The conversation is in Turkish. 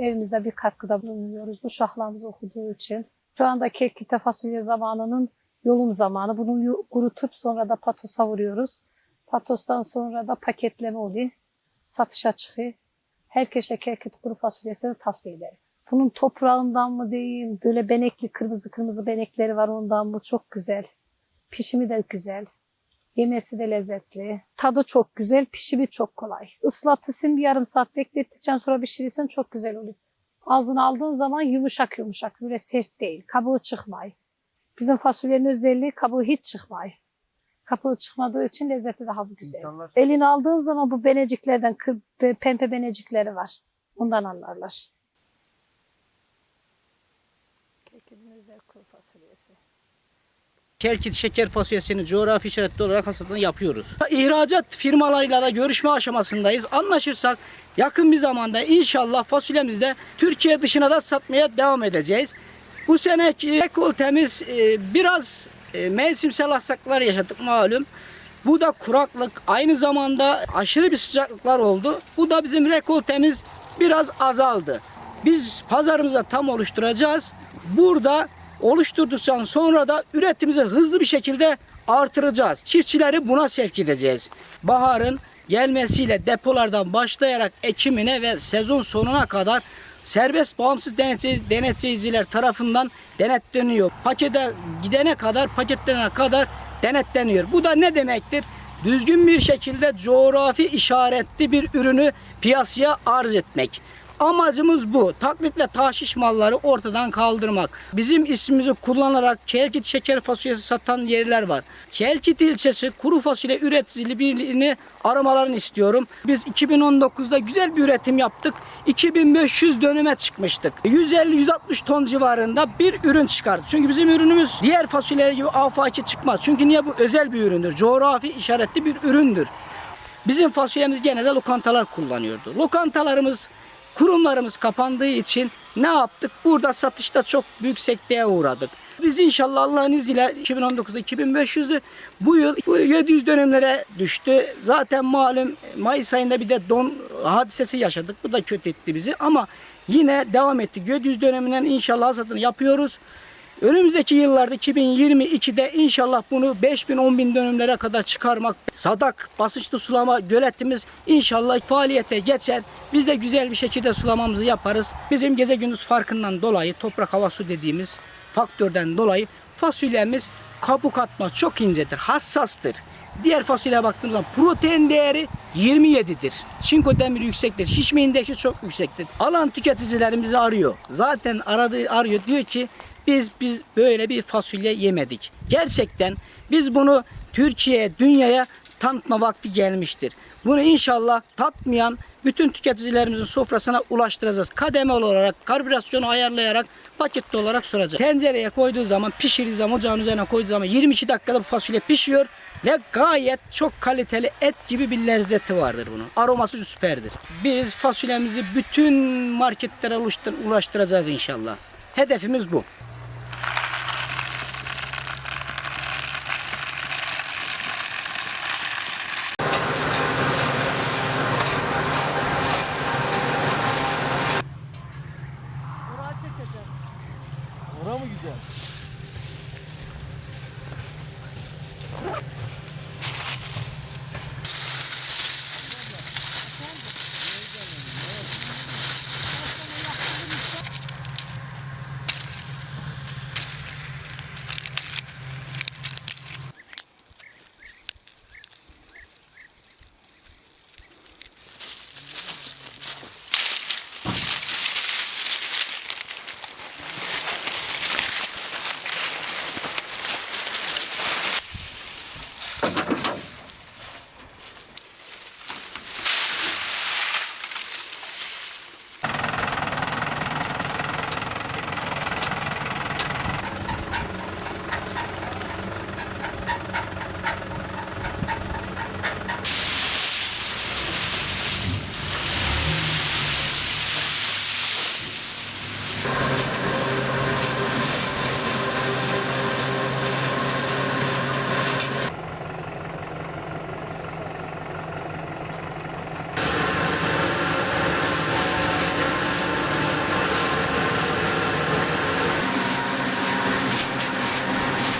evimize bir katkıda bulunuyoruz. Uşaklarımız okuduğu için. Şu anda kekite fasulye zamanının yolum zamanı. Bunu kurutup sonra da patosa vuruyoruz. Patostan sonra da paketleme oluyor. Satışa çıkıyor. Herkese kekit kuru fasulyesini tavsiye ederim. Bunun toprağından mı diyeyim, böyle benekli kırmızı kırmızı benekleri var ondan mı çok güzel. Pişimi de güzel. Yemesi de lezzetli. Tadı çok güzel, pişimi çok kolay. Islatırsın bir yarım saat beklettikten sonra pişirirsen çok güzel oluyor. Ağzına aldığın zaman yumuşak yumuşak, böyle sert değil. Kabuğu çıkmay. Bizim fasulyenin özelliği kabuğu hiç çıkmay. Kabuğu çıkmadığı için lezzeti daha güzel. İnsanlar Elini aldığın zaman bu beneciklerden, pembe benecikleri var. Ondan anlarlar. Kekinin özel kuru fasulyesi. Kelkit şeker fasulyesini coğrafi işaretli olarak hasatını yapıyoruz. İhracat firmalarıyla da görüşme aşamasındayız. Anlaşırsak yakın bir zamanda inşallah fasulyemizi de Türkiye dışına da satmaya devam edeceğiz. Bu seneki rekoltemiz e, biraz e, mevsimsel aksaklar yaşadık malum. Bu da kuraklık aynı zamanda aşırı bir sıcaklıklar oldu. Bu da bizim rekoltemiz biraz azaldı. Biz pazarımıza tam oluşturacağız. Burada oluşturduktan sonra da üretimimizi hızlı bir şekilde artıracağız. Çiftçileri buna sevk edeceğiz. Baharın gelmesiyle depolardan başlayarak ekimine ve sezon sonuna kadar serbest bağımsız denetleyiciler tarafından denetleniyor. Pakete gidene kadar, paketlenene kadar denetleniyor. Bu da ne demektir? Düzgün bir şekilde coğrafi işaretli bir ürünü piyasaya arz etmek. Amacımız bu. Taklit ve tahşiş malları ortadan kaldırmak. Bizim ismimizi kullanarak Kelkit şeker fasulyesi satan yerler var. Kelkit ilçesi kuru fasulye üreticiliği birliğini aramalarını istiyorum. Biz 2019'da güzel bir üretim yaptık. 2500 dönüme çıkmıştık. 150-160 ton civarında bir ürün çıkardı. Çünkü bizim ürünümüz diğer fasulyeler gibi afaki çıkmaz. Çünkü niye bu özel bir üründür? Coğrafi işaretli bir üründür. Bizim fasulyemiz gene de lokantalar kullanıyordu. Lokantalarımız, kurumlarımız kapandığı için ne yaptık? Burada satışta çok büyük sekteye uğradık. Biz inşallah Allah'ın izniyle 2019'da 2500'dü. Bu yıl bu 700 dönümlere düştü. Zaten malum Mayıs ayında bir de don hadisesi yaşadık. Bu da kötü etti bizi ama yine devam ettik. 700 döneminden inşallah hasatını yapıyoruz. Önümüzdeki yıllarda 2022'de inşallah bunu 5000 bin dönümlere kadar çıkarmak, sadak basınçlı sulama göletimiz inşallah faaliyete geçer. Biz de güzel bir şekilde sulamamızı yaparız. Bizim gece gündüz farkından dolayı toprak hava su dediğimiz faktörden dolayı fasulyemiz kabuk atma çok incedir, hassastır. Diğer fasulyeye baktığımız zaman protein değeri 27'dir. Çinko demiri yüksektir. Şişme indeksi çok yüksektir. Alan tüketicilerimizi arıyor. Zaten aradığı arıyor diyor ki biz biz böyle bir fasulye yemedik. Gerçekten biz bunu Türkiye'ye, dünyaya tanıtma vakti gelmiştir. Bunu inşallah tatmayan bütün tüketicilerimizin sofrasına ulaştıracağız. Kademe olarak, karbürasyonu ayarlayarak, paketli olarak sunacağız. Tencereye koyduğu zaman, pişirdiği zaman, ocağın üzerine koyduğu zaman 22 dakikada bu fasulye pişiyor ve gayet çok kaliteli et gibi bir lezzeti vardır bunun. Aroması süperdir. Biz fasulyemizi bütün marketlere ulaştır- ulaştıracağız inşallah. Hedefimiz bu. Bura mı güzel?